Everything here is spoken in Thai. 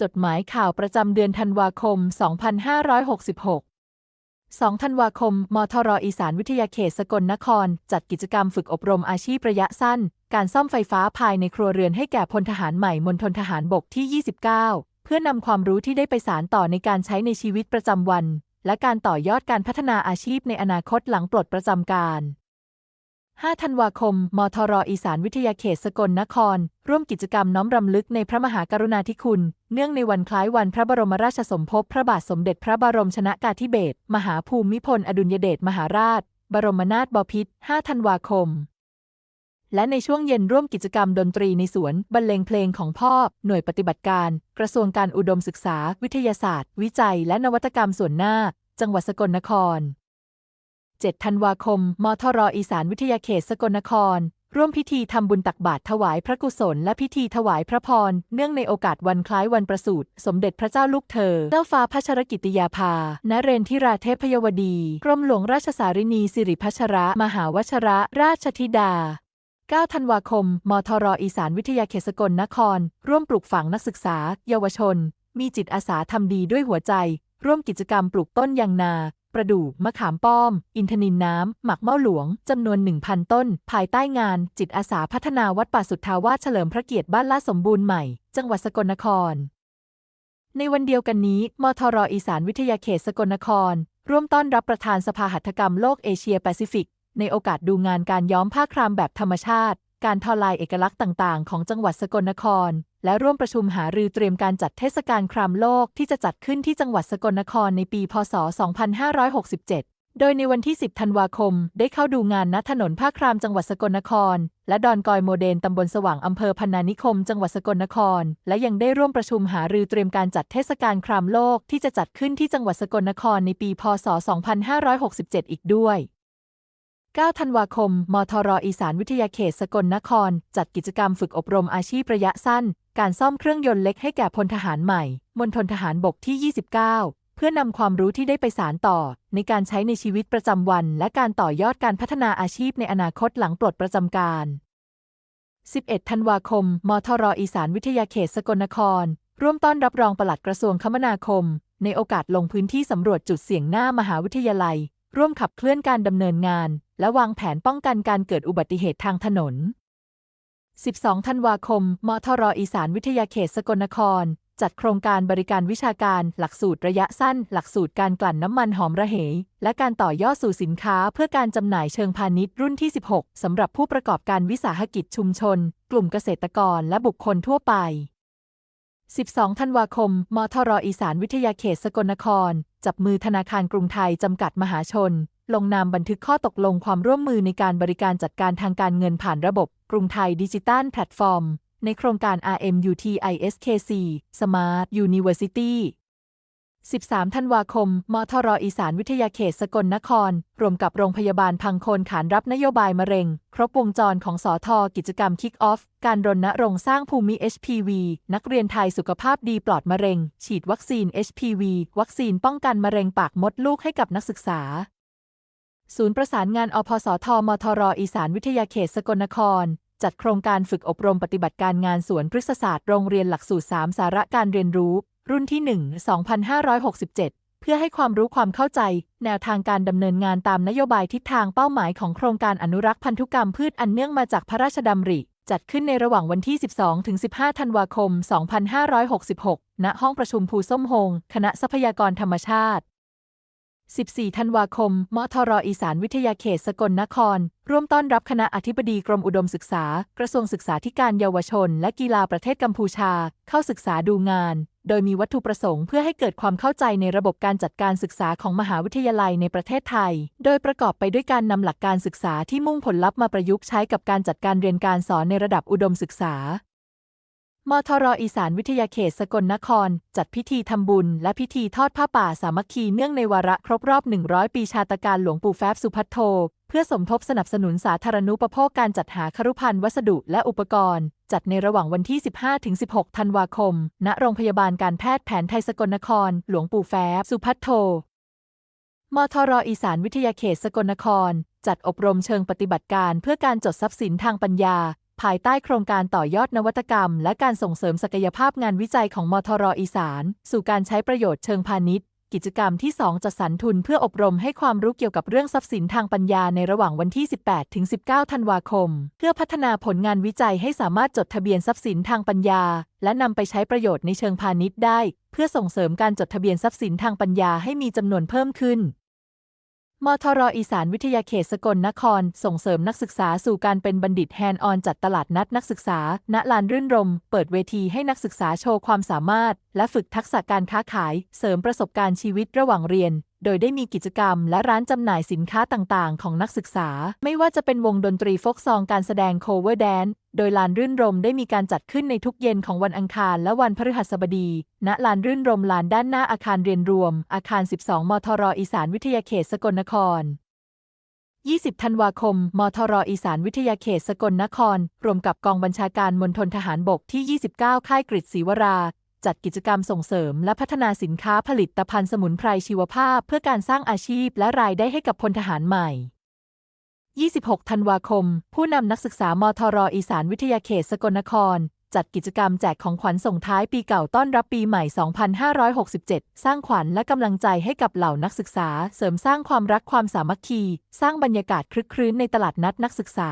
จดหมายข่าวประจำเดือนธันวาคม 2566 2 ธันวาคม มทรอีสานวิทยาเขตสกลนคร จัดกิจกรรมฝึกอบรมอาชีพระยะสั้น การซ่อมไฟฟ้าภายในครัวเรือนให้แก่พลทหารใหม่มณฑลทหารบกที่ 29 เพื่อนำความรู้ที่ได้ไปสารต่อในการใช้ในชีวิตประจำวัน และการต่อยอดการพัฒนาอาชีพในอนาคตหลังปลดประจำการ 5 ธันวาคม มทรอีสานวิทยาเขตสกลนคร ร่วมกิจกรรมน้อมรำลึกในพระมหากรุณาธิคุณ เนื่องในวันคล้ายวันพระบรมราชสมภพ พระบาทสมเด็จพระบรมชนกาธิเบศร มหาภูมิพล อดุลยเดชมหาราช บรมนาถบพิตร 5 ธันวาคม และในช่วงเย็นร่วมกิจกรรมดนตรีในสวน บรรเลงเพลงของพ่อ หน่วยปฏิบัติการ กระทรวงการอุดมศึกษา วิทยาศาสตร์ วิจัย และนวัตกรรมส่วนหน้า จังหวัดสกลนคร 7 ธันวาคม มทรอีสานวิทยาเขตสกลนคร ร่วมพิธีทำบุญตักบาตรถวายพระกุศล และพิธีถวายพระพร เนื่องในโอกาสวันคล้ายวันประสูติ สมเด็จพระเจ้าลูกเธอ เจ้าฟ้าพัชรกิติยาภานเรนทิราเทพยวดี กรมหลวงราชสารินีสิริพัชระ มหาวชระ ราชธิดา9 ธันวาคม มทรอีสานวิทยาเขตสกลนคร ร่วมปลูกฝังนักศึกษา เยาวชน มีจิตอาสาทำดีด้วยหัวใจ ร่วมกิจกรรมปลูกต้นยางนา ประดู่มะขามป้อม อินทนินน้ำ หมักเม่าหลวง จำนวน 1,000 ต้น ภายใต้งาน จิตอาสาพัฒนาวัดป่าสุทธาวาสเฉลิมพระเกียรติบ้านลาดสมบูรณ์ใหม่ จังหวัดสกลนคร ในวันเดียวกันนี้ มทรอีสานวิทยาเขตสกลนคร ร่วมต้อนรับประธานสภาหัตถกรรมโลกเอเชียแปซิฟิก ในโอกาสดูงานการย้อมผ้าครามแบบธรรมชาติ การทอลายเอกลักษณ์ต่าง ๆ ของจังหวัดสกลนคร และร่วมประชุมหารือเตรียมการจัดเทศกาลครามโลกที่จะจัดขึ้นที่จังหวัดสกลนครในปี พศ 2567 โดยในวันที่ 10 ธันวาคม ได้เข้าดูงานณถนนผ้าครามจังหวัดสกลนคร และดอนกอยโมเดนตำบลสว่างอำเภอพันนานิคม จังหวัดสกลนคร และยังได้ร่วมประชุมหารือเตรียมการจัดเทศกาลครามโลกที่จะจัดขึ้นที่จังหวัดสกลนครในปี พศ 2567 อีกด้วย 9 ธันวาคม มทรอีสานวิทยาเขตสกลนคร จัดกิจกรรมฝึกอบรมอาชีพระยะสั้น การซ่อมเครื่องยนต์เล็กให้แก่พลทหารใหม่ มณฑลทหารบกที่ 29 เพื่อนำความรู้ที่ได้ไปสารต่อ ในการใช้ในชีวิตประจำวัน และการต่อยอดการพัฒนาอาชีพในอนาคตหลังปลดประจำการ 11 ธันวาคม มทรอีสานวิทยาเขตสกลนคร ร่วมต้อนรับรองปลัดกระทรวงคมนาคม ในโอกาสลงพื้นที่สำรวจจุดเสี่ยงหน้ามหาวิทยาลัย ร่วมขับเคลื่อนการดำเนินงาน และวางแผนป้องกันการเกิดอุบัติเหตุทางถนน 12 ธันวาคม มทรอีสานวิทยาเขตสกลนคร จัดโครงการบริการวิชาการ หลักสูตรระยะสั้น หลักสูตรการกลั่นน้ำมันหอมระเหย และการต่อยอดสู่สินค้าเพื่อการจำหน่ายเชิงพาณิชย์รุ่นที่ 16 สำหรับผู้ประกอบการวิสาหกิจชุมชน กลุ่มเกษตรกรและบุคคลทั่วไป12 ธันวาคม มทรอีสานวิทยาเขตสกลนคร จับมือธนาคารกรุงไทยจำกัดมหาชน ลงนามบันทึกข้อตกลงความร่วมมือในการบริการจัดการทางการเงินผ่านระบบ กรุงไทยดิจิตัลแพลตฟอร์ม ในโครงการ RMUTISKC Smart University 13 ธันวาคม มทรอีสานวิทยาเขตสกลนคร รวมกับโรงพยาบาลพังโคนขานรับนโยบายมะเร็ง ครบวงจรของสอทอกิจกรรม Kick Off การรณรงค์สร้างภูมิ HPV นักเรียนไทยสุขภาพดีปลอดมะเร็ง ฉีดวัคซีน HPV วัคซีนป้องกันมะเร็งปากมดลูกให้กับนักศึกษา ศูนย์ประสานงานอพสท มทรอีสานวิทยาเขตสกลนครจัดโครงการฝึกอบรมปฏิบัติการงานสวนพฤกษศาสตร์โรงเรียนหลักสูตร 3 สาระการเรียนรู้ รุ่นที่ 1 2567 เพื่อให้ความรู้ความเข้าใจ แนวทางการดำเนินงานตามนโยบายทิศทางเป้าหมายของโครงการอนุรักษ์พันธุกรรมพืชอันเนื่องมาจากพระราชดำริ จัดขึ้นในระหว่างวันที่ 12-15 ธันวาคม 2566 ณ ห้องประชุมภูส้มโฮง คณะทรัพยากรธรรมชาติ 14 ธันวาคม มทรอีสานวิทยาเขตสกลนคร ร่วมต้อนรับคณะอธิบดีกรมอุดมศึกษา กระทรวงศึกษาธิการเยาวชน และกีฬาประเทศกัมพูชา เข้าศึกษาดูงาน โดยมีวัตถุประสงค์เพื่อให้เกิดความเข้าใจในระบบการจัดการศึกษาของมหาวิทยาลัยในประเทศไทย โดยประกอบไปด้วยการนำหลักการศึกษาที่มุ่งผลลัพธ์มาประยุกต์ใช้กับการจัดการเรียนการสอนในระดับอุดมศึกษามทรอีสานวิทยาเขตสกลนคร จัดพิธีทำบุญ และพิธีทอดผ้าป่าสามัคคีเนื่องในวาระครบรอบ 100 ปีชาตการหลวงปู่แฟบสุพัทโท เพื่อสมทบสนับสนุนสาธารณูปโภคการจัดหาครุภัณฑ์วัสดุและอุปกรณ์ จัดในระหว่างวันที่ 15-16 ธันวาคม ณ โรงพยาบาลการแพทย์แผนไทยสกลนคร หลวงปู่แฟบ สุพัทโท มทรอีสานวิทยาเขตสกลนคร จัดอบรมเชิงปฏิบัติการเพื่อการจดทรัพย์สินทางปัญญา ภายใต้โครงการต่อยอดนวัตกรรม และการส่งเสริมศักยภาพงานวิจัยของมทรอีสาน สู่การใช้ประโยชน์เชิงพาณิชย์ กิจกรรมที่ 2 จัดสรรทุนเพื่ออบรมให้ความรู้เกี่ยวกับเรื่องทรัพย์สินทางปัญญาในระหว่างวันที่ 18 ถึง 19 ธันวาคม เพื่อพัฒนาผลงานวิจัยให้สามารถจดทะเบียนทรัพย์สินทางปัญญา และนำไปใช้ประโยชน์ในเชิงพาณิชย์ได้ เพื่อส่งเสริมการจดทะเบียนทรัพย์สินทางปัญญาให้มีจำนวนเพิ่มขึ้น มทรอีสานวิทยาเขตสกลนคร ส่งเสริมนักศึกษาสู่การเป็นบัณฑิตแฮนด์ออนจัดตลาดนัดนักศึกษา ณลานรื่นรม เปิดเวทีให้นักศึกษาโชว์ความสามารถ และฝึกทักษะการค้าขาย เสริมประสบการณ์ชีวิตระหว่างเรียน โดยได้มีกิจกรรมและร้านจำหน่ายสินค้าต่างๆ ของนักศึกษา ไม่ว่าจะเป็นวงดนตรีโฟกซองการแสดงโคเวอร์แดนโดยลานรื่นรมได้มีการจัดขึ้นในทุกเย็นของวันอังคารและวันพฤหัสบดี ณ ลานรื่นรมลานด้านหน้าอาคารเรียนรวม อาคาร 12 มทรอีสานวิทยาเขตสกลนคร 20 ธันวาคม มทรอีสานวิทยาเขตสกลนคร รวมกับกองบัญชาการมณฑลทหารบกที่ 29 ค่ายกฤษศรีวรา จัดกิจกรรมส่งเสริม และพัฒนาสินค้าผลิตภัณฑ์สมุนไพรชีวภาพ เพื่อการสร้างอาชีพและรายได้ให้กับพลทหารใหม่ 26 ธันวาคม ผู้นำนักศึกษามทรอีสานวิทยาเขตสกลนคร จัดกิจกรรมแจกของขวัญส่งท้ายปีเก่าต้อนรับปีใหม่ 2567 สร้างขวัญและกำลังใจให้กับเหล่านักศึกษา เสริมสร้างความรักความสามัคคี สร้างบรรยากาศคลึกครื้นในตลาดนัดนักศึกษา